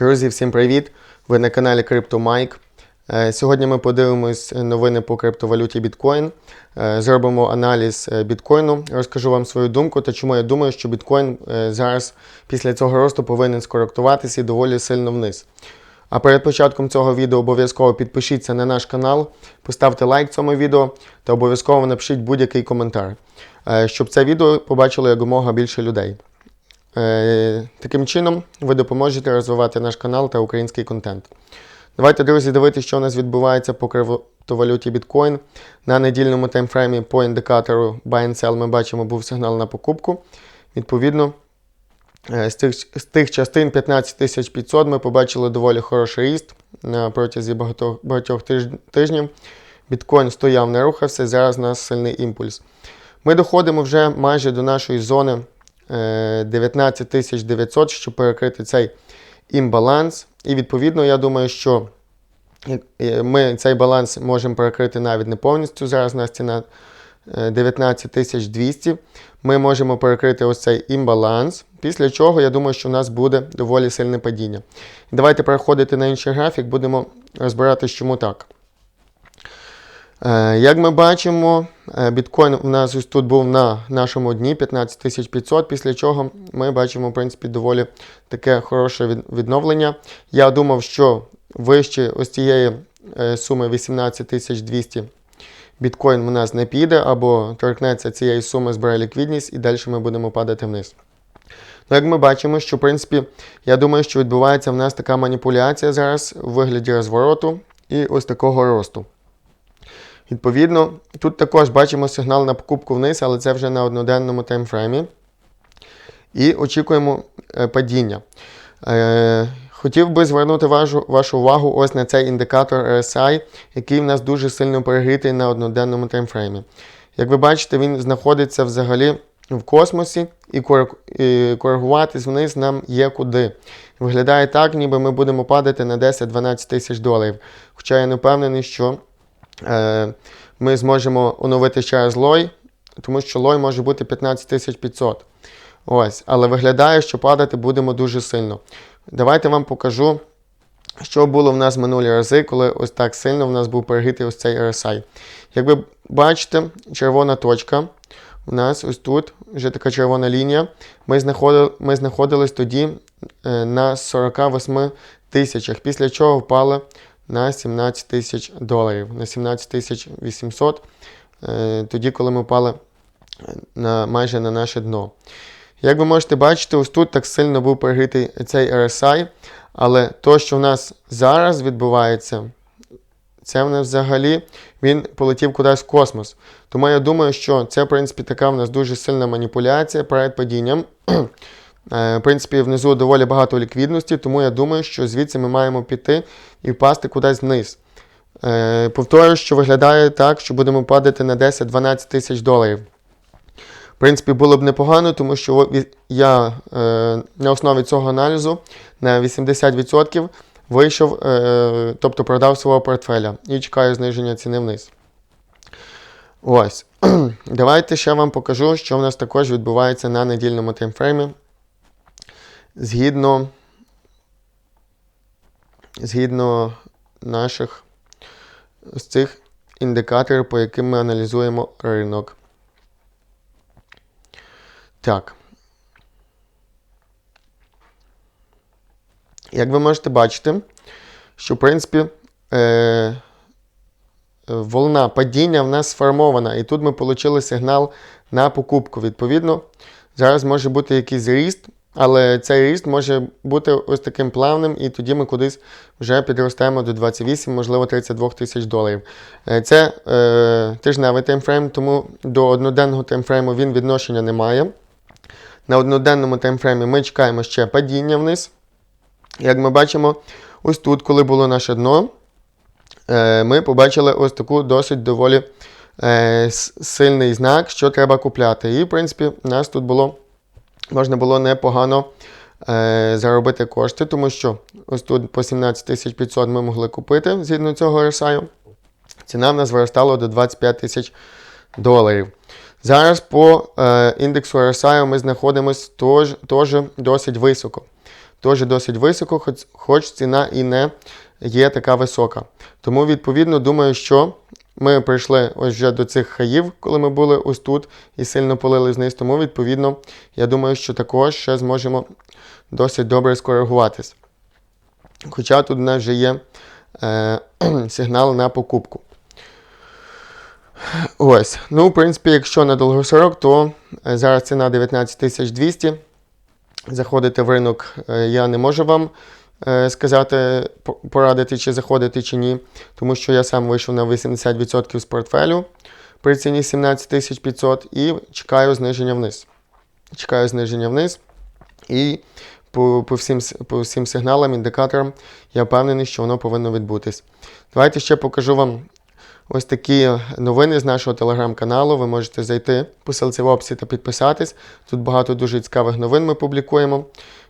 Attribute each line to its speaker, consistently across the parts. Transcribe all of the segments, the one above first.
Speaker 1: Друзі, всім привіт! Ви на каналі CryptoMike. Е, Сьогодні ми подивимось новини по криптовалюті біткоін. Е, Зробимо аналіз е, біткоїну, розкажу вам свою думку та чому я думаю, що біткоін зараз після цього росту повинен скоректуватися і доволі сильно вниз. А перед початком цього відео обов'язково підпишіться на наш канал, поставте лайк цьому відео та обов'язково напишіть будь-який коментар, щоб це відео побачило якомога більше людей. Е, Таким чином, ви допоможете розвивати наш канал та український контент. Давайте, друзі, дивитися, що у нас відбувається по криптовалюті біткоін. На недільному таймфреймі по індикатору Buy and Sell ми бачимо, був сигнал на покупку. Відповідно, е, з тих, з тих частин 15500 ми побачили доволі хороший ріст протязі багатьох тиж- тижнів. Біткоін стояв, не рухався, зараз у нас сильний імпульс. Ми доходимо вже майже до нашої зони е, 19900, щоб перекрити цей імбаланс. І відповідно, я думаю, що е, ми цей баланс можемо перекрити навіть не повністю. Зараз у нас ціна е, 19200. Ми можемо перекрити ось цей імбаланс. Після чого я думаю, що у нас буде доволі сильне падіння. Давайте переходити на інший графік, будемо розбиратися, чому так. Е, Як ми бачимо, е, біткоін у нас ось тут був на нашому дні 15500, після чого ми бачимо, в принципі, доволі таке хороше відновлення. Я думав, що вище ось цієї е, суми 18200 біткоін у нас не піде, або торкнеться цієї суми, збере ліквідність, і далі ми будемо падати вниз. Ну, як ми бачимо, що в принципі, я думаю, що відбувається в нас така маніпуляція зараз у вигляді розвороту і ось такого росту. Відповідно, тут також бачимо сигнал на покупку вниз, але це вже на одноденному таймфреймі. І очікуємо е, падіння. Е, хотів би звернути вашу, вашу увагу ось на цей індикатор RSI, який в нас дуже сильно перегрітий на одноденному таймфреймі. Як ви бачите, він знаходиться взагалі в космосі, і коригуватись вниз нам є куди. Виглядає так, ніби ми будемо падати на 10-12 тисяч доларів. Хоча я не впевнений, що ми зможемо оновити ще раз лой, тому що лой може бути 15500. Ось, але виглядає, що падати будемо дуже сильно. Давайте вам покажу, що було в нас минулі рази, коли ось так сильно в нас був перегрітий ось цей RSI. Як ви бачите, червона точка. У нас ось тут вже така червона лінія. Ми, знаходили, ми знаходились тоді е, на 48 тисячах, після чого впали на 17 тисяч доларів, на 17 тисяч 800, е, тоді, коли ми впали на, майже на наше дно. Як ви можете бачити, ось тут так сильно був перегрітий цей RSI, але то, що в нас зараз відбувається, це в нас взагалі він полетів кудись в космос. Тому я думаю, що це, в принципі, така в нас дуже сильна маніпуляція перед падінням. Е, В принципі, внизу доволі багато ліквідності, тому я думаю, що звідси ми маємо піти і впасти кудись вниз. Е, Повторюю, що виглядає так, що будемо падати на 10-12 тисяч доларів. В принципі, було б непогано, тому що я е, на основі цього аналізу на 80% вийшов, тобто продав свого портфеля і чекаю зниження ціни вниз. Ось. Давайте ще вам покажу, що в нас також відбувається на недільному таймфреймі. Згідно, згідно наших з цих індикаторів, по яким ми аналізуємо ринок. Так. Як ви можете бачити, що, в принципі, е, волна падіння в нас сформована, і тут ми отримали сигнал на покупку. Відповідно, зараз може бути якийсь ріст, але цей ріст може бути ось таким плавним, і тоді ми кудись вже підростаємо до 28, можливо, 32 тисяч доларів. Е, Це е, тижневий таймфрейм, тому до одноденного таймфрейму він відношення не має. На одноденному таймфреймі ми чекаємо ще падіння вниз. Як ми бачимо, ось тут, коли було наше дно, е, ми побачили ось таку досить доволі е, сильний знак, що треба купляти. І, в принципі, у нас тут було, можна було непогано е, заробити кошти, тому що ось тут по 17 500 ми могли купити згідно цього RSI. Ціна в нас виростала до 25 тисяч доларів. Зараз по е, індексу RSI ми знаходимося теж, теж досить високо. теж досить високо, хоч, хоч ціна і не є така висока. Тому, відповідно, думаю, що ми прийшли ось вже до цих хаїв, коли ми були ось тут і сильно полили вниз. Тому, відповідно, я думаю, що також ще зможемо досить добре скоригуватись. Хоча тут у нас вже є е, сигнал на покупку. Ось. Ну, в принципі, якщо на довгосрок, то е, зараз ціна 19 200. Заходити в ринок е, я не можу вам сказати, порадити, чи заходити, чи ні, тому що я сам вийшов на 80% з портфелю при ціні 17 500 і чекаю зниження вниз. Чекаю зниження вниз. І по, по, всім, по всім сигналам, індикаторам я впевнений, що воно повинно відбутись. Давайте ще покажу вам ось такі новини з нашого телеграм-каналу. Ви можете зайти по ссылці в описі та підписатись. Тут багато дуже цікавих новин ми публікуємо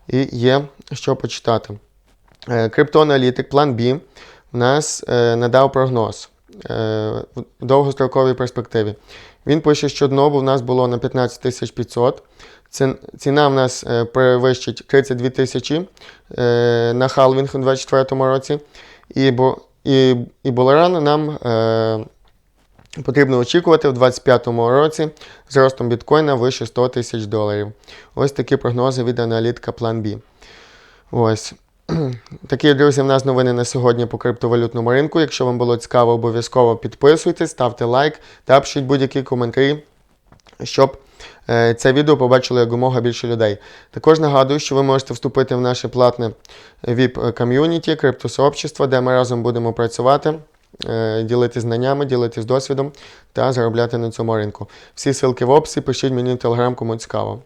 Speaker 1: і є що почитати. Е, Криптоаналітик, план B, в нас е, надав прогноз е, в довгостроковій перспективі. Він пише, що дно в нас було на 15 500. Ціна в нас перевищить 32 тисячі на халвінг у 2024 році. І, і, і Болеран нам е, потрібно очікувати в 2025 році з ростом біткоїна вище 100 тисяч доларів. Ось такі прогнози від аналітика Plan B. Ось. Такі, друзі, в нас новини на сьогодні по криптовалютному ринку. Якщо вам було цікаво, обов'язково підписуйтесь, ставте лайк та пишіть будь-які коментарі, щоб е, це відео побачило якомога більше людей. Також нагадую, що ви можете вступити в наше платне vip ком'юніті, криптосообщество, де ми разом будемо працювати, е, ділитися знаннями, ділитися досвідом та заробляти на цьому ринку. Всі ссылки в описі, пишіть мені в телеграм, кому цікаво.